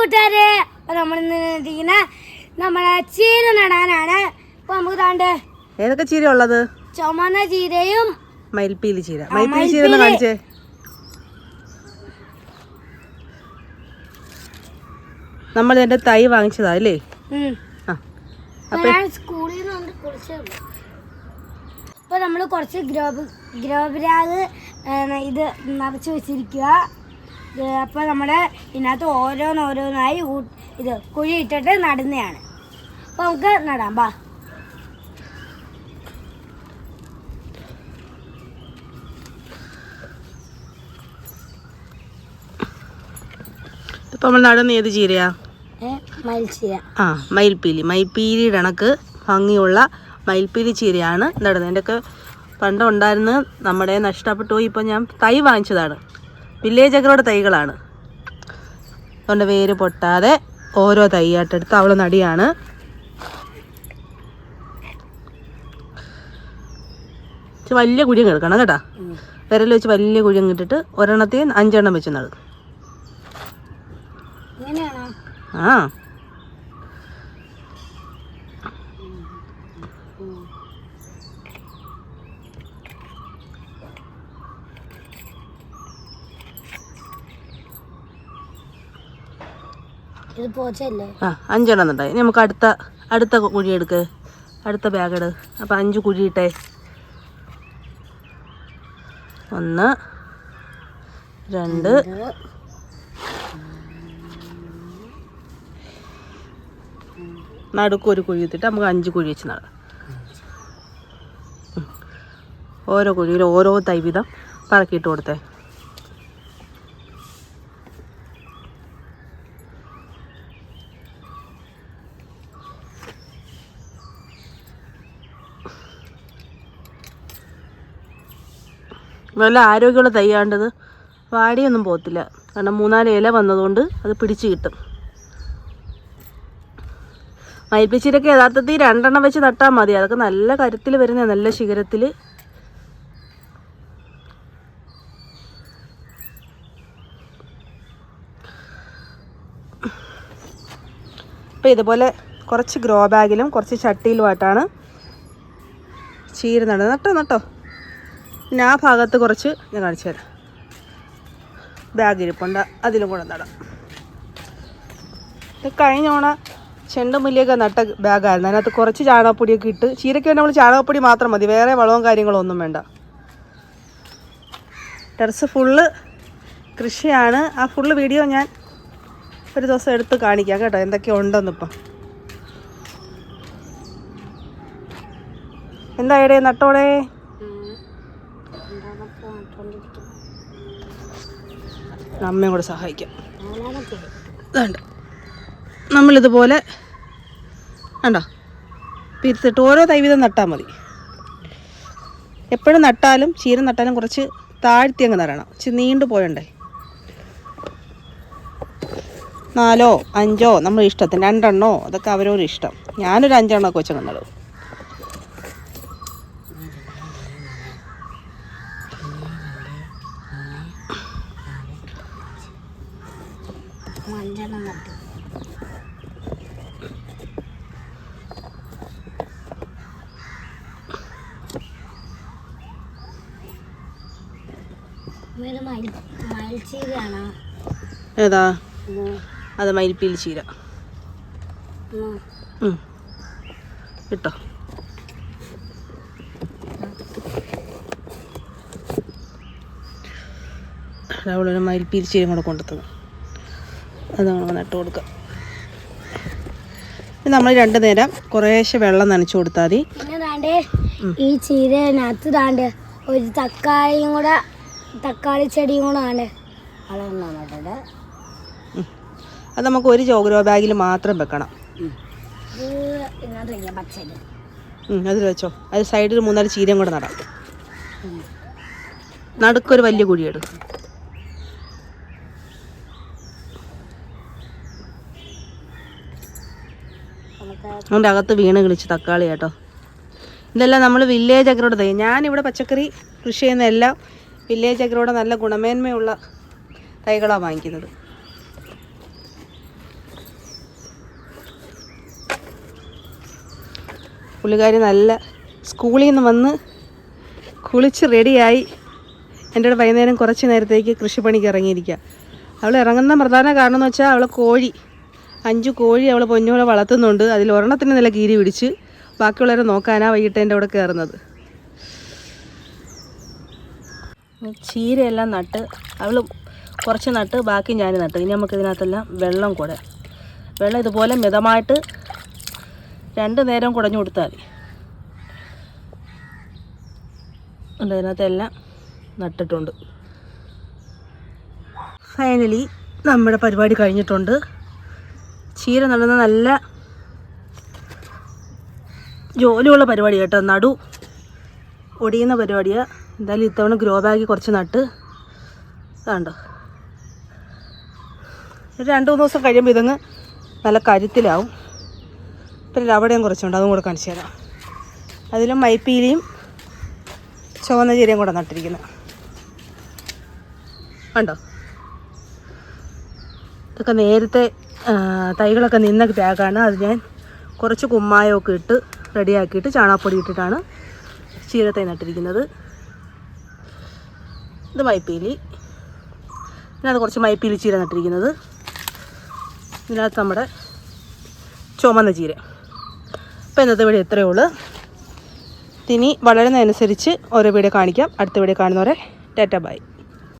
കൂട്ടുകാരെ നമ്മൾ ഇരിക്കുന്ന നമ്മളെ ചീര നടാനാണ്. അപ്പൊ നമുക്ക് താണ്ട് ഏതൊക്കെ ചീര ഉള്ളത് ചുമന്ന ചീരയും മയിൽപ്പീലി ചീര. മയിൽപ്പീലി ചീര ഒന്ന് കാണിച്ചേ. നമ്മൾ ഇതിന്റെ തൈ വാങ്ങിച്ചതാ അല്ലേ? സ്കൂളിൽ നിന്ന് കുറച്ച് ഇപ്പൊ നമ്മൾ കുറച്ച് ഗ്രോബ് ഗ്രോബരാഗ് ഇത് നിറച്ച് വെച്ചിരിക്കുക ഇത് അപ്പൊ നമ്മുടെ ഇതിനകത്ത് ഓരോന്നോരോന്നായി ഇത് കുഴി ഇട്ടിട്ട് നടുന്നതാണ് അപ്പോൾ നമുക്ക് നടാം ബാ. ഇപ്പൊ നമ്മൾ നടുന്ന ഏത് ചീരയാ? ആ മയിൽപ്പീലി. മയിൽപ്പീലിയുടെ ഇണക്ക് ഭംഗിയുള്ള മയിൽപ്പീലി ചീരയാണ് നടുന്നത്. എന്റെയൊക്കെ ഒക്കെ പണ്ടുണ്ടായിരുന്നു നമ്മുടെ നഷ്ടപ്പെട്ടു പോയി. ഇപ്പം ഞാൻ തൈ വാങ്ങിച്ചതാണ്. വില്ലേജ് അഗ്രോയുടെ തൈകളാണ്. അതുകൊണ്ട് വേര് പൊട്ടാതെ ഓരോ തൈയായിട്ടെടുത്ത് അവൾ നടിയാണ്. വലിയ കുഴിയും കിടക്കണം കേട്ടാ. വിരൽ വെച്ച് വലിയ കുഴിയും ഇട്ടിട്ട് ഒരെണ്ണത്തിൽ അഞ്ചെണ്ണം വെച്ച് നടും. ഇങ്ങനെയാണോ? ആ ഇത് പോച്ചല്ലേ ആ അഞ്ചെണ്ണം ഉണ്ടായി ഇനി നമുക്ക് അടുത്ത അടുത്ത കുഴി എടുക്ക്. അടുത്ത ബാഗ് എടു അപ്പം അഞ്ച് കുഴി ഇട്ടേ. ഒന്ന് രണ്ട് നടുക്ക് ഒരു കുഴി ഇട്ടിട്ട് നമുക്ക് അഞ്ച് കുഴി വെച്ച് നടാം. ഓരോ കുഴിയിൽ ഓരോ തൈ വീതം പറക്കിയിട്ട് കൊടുത്തേ. നല്ല ആരോഗ്യമുള്ള തയ്യാണ്ടത് വാടിയൊന്നും പോകത്തില്ല. കാരണം മൂന്നാൽ ഇല വന്നതുകൊണ്ട് അത് പിടിച്ച് കിട്ടും. മയിൽപ്പിച്ചിരൊക്കെ യഥാർത്ഥത്തിൽ രണ്ടെണ്ണം വെച്ച് നട്ടാൽ മതി. അതൊക്കെ നല്ല കരുത്തിൽ വരുന്ന നല്ല ശിഖരത്തിൽ അപ്പോൾ ഇതുപോലെ കുറച്ച് ഗ്രോ ബാഗിലും കുറച്ച് ചട്ടിയിലുമായിട്ടാണ് ചീര നട. നട്ടോ നട്ടോ. പിന്നെ ആ ഭാഗത്ത് കുറച്ച് ഞാൻ കാണിച്ചു തരാം. ബാഗ് ഇരിപ്പുണ്ട്. അതിലും കൂടെ നടാം. ഇത് കഴിഞ്ഞ ഓണ ചെണ്ടുമല്ലിയൊക്കെ നട്ട ബാഗായിരുന്നു അതിനകത്ത് കുറച്ച് ചാണകപ്പൊടിയൊക്കെ ഇട്ട് ചീരയ്ക്ക് വേണ്ടി നമ്മൾ ചാണകപ്പൊടി മാത്രം മതി. വേറെ വളവും കാര്യങ്ങളും ഒന്നും വേണ്ട. ടെറസ് ഫുള്ള് കൃഷിയാണ്. ആ ഫുള്ള് വീഡിയോ ഞാൻ ഒരു ദിവസം എടുത്ത് കാണിക്കാം കേട്ടോ. എന്തൊക്കെ ഉണ്ടെന്നിപ്പം. എന്താ നട്ടോടെ അമ്മയും കൂടെ സഹായിക്കാം. നമ്മളിതുപോലെ കണ്ടോ? പിരിത്തിട്ട് ഓരോ തൈവിധം നട്ടാൽ മതി. എപ്പോഴും നട്ടാലും ചീര നട്ടാലും കുറച്ച് താഴ്ത്തി അങ്ങ് നടണം ഇച്ചിരി നീണ്ടു പോയണ്ടേ? നാലോ അഞ്ചോ നമ്മൾ ഇഷ്ടത്തിന്. രണ്ടെണ്ണോ അതൊക്കെ അവരോട് ഇഷ്ടം. ഞാനൊരു അഞ്ചെണ്ണമൊക്കെ വെച്ചങ്ങ് നടും അഞ്ചെണ്ണം നട്ടു ഏതാ? അത് മയിൽപ്പീലി ചീര. കിട്ടോ രാവിലെ അവളൊരു മയിൽപ്പീലി ചീരയും കൂടെ കൊണ്ടുത്തന്നു അത് നമ്മൾ നട്ട് കൊടുക്കുക. നമ്മൾ രണ്ട് നേരം കുറേശ്ശെ വെള്ളം നനച്ചു കൊടുത്താൽ മതി. പിന്നെ ഈ ചീരനകത്ത് താണ്ട് ഒരു തക്കാളിയും കൂടെ തക്കാളി ചെടിയും കൂടെ ആണ് അത് നമുക്ക് ഒരു ജോഗ്രോ ബാഗിൽ മാത്രം വെക്കണം. അതിൽ വെച്ചോ. അത് സൈഡിൽ മൂന്നാൽ ചീരയും കൂടെ നടാം. നടുക്കൊരു വലിയ കുഴിയെടു അതുകൊണ്ട് അകത്ത് വീണ് കിളിച്ച് തക്കാളി കേട്ടോ ഇതെല്ലാം നമ്മൾ വില്ലേജ് അഗ്രോഡ് തയ്യും ഞാനിവിടെ പച്ചക്കറി കൃഷി ചെയ്യുന്ന എല്ലാം വില്ലേജ് അഗ്രോഡ് നല്ല ഗുണമേന്മയുള്ള തൈകളാണ് വാങ്ങിക്കുന്നത്. പുള്ളിക്കാരി നല്ല സ്കൂളിൽ നിന്ന് വന്ന് കുളിച്ച് റെഡിയായി എന്റെ കൂടെ വൈകുന്നേരം കുറച്ച് നേരത്തേക്ക് കൃഷിപ്പണിക്ക് ഇറങ്ങിയിരിക്കുക. അവൾ ഇറങ്ങുന്ന പ്രധാന കാരണം എന്ന് വെച്ചാൽ അവൾ കോഴി. അഞ്ച് കോഴി അവൾ പൊന്നോളെ വളർത്തുന്നുണ്ട്. അതിൽ ഒരെണ്ണത്തിന് നില കീരി പിടിച്ച് ബാക്കിയുള്ളവരെ നോക്കാനാണ് വൈകിട്ട് എന്റെ അവിടെ കയറുന്നത്. ചീരയെല്ലാം നട്ട് അവൾ കുറച്ച് നട്ട് ബാക്കി ഞാൻ നട്ട്. ഇനി നമുക്ക് ഇതിനകത്തെല്ലാം വെള്ളം കൂടെ. വെള്ളം ഇതുപോലെ മിതമായിട്ട് രണ്ട് നേരം കുടഞ്ഞു കൊടുത്താൽ മതി. ഉണ്ട് ഇതിനകത്തെല്ലാം നട്ടിട്ടുണ്ട്. ഫൈനലി നമ്മുടെ പരിപാടി കഴിഞ്ഞിട്ടുണ്ട്. ചീര നടുന്ന നല്ല ജോലിയുള്ള പരിപാടി കേട്ടോ. നടു ഒടിയുന്ന പരിപാടിയാണ് എന്തായാലും ഇത്തവണ ഗ്രോ ബാഗി കുറച്ച് നട്ട് കണ്ടോ രണ്ട് മൂന്ന് ദിവസം കഴിയുമ്പോൾ ഇതങ്ങ് നല്ല കരുത്തിലാവും. പിന്നെ അവിടെയും കുറച്ചുണ്ട് അതും കൂടെ കാണിച്ചു തരാം. അതിലും മൈപ്പീലിയും ചുവന്ന ചീരയും കൂടെ നട്ടിരിക്കുന്നത് കണ്ടോ? ഇതൊക്കെ നേരത്തെ തൈകളൊക്കെ നിന്ന ബാഗാണ്. അത് ഞാൻ കുറച്ച് കുമ്മായമൊക്കെ ഇട്ട് റെഡിയാക്കിയിട്ട് ചാണാപ്പൊടി ഇട്ടിട്ടാണ് ചീരത്തൈ നട്ടിരിക്കുന്നത്. ഇത് മൈപ്പീലി. ഇതിനകത്ത് കുറച്ച് മൈപ്പീലി ചീര നട്ടിരിക്കുന്നത്. ഇതിനകത്ത് നമ്മുടെ ചുമന്ന ചീര. അപ്പോൾ ഇന്നത്തെ വീഡിയോ ഇത്രയേ ഉള്ളൂ. ഇനി വളരുന്നതനുസരിച്ച് ഓരോ വീഡിയോ കാണിക്കാം. അടുത്ത വീഡിയോ കാണുന്നവരെ ടാറ്റ ബൈ.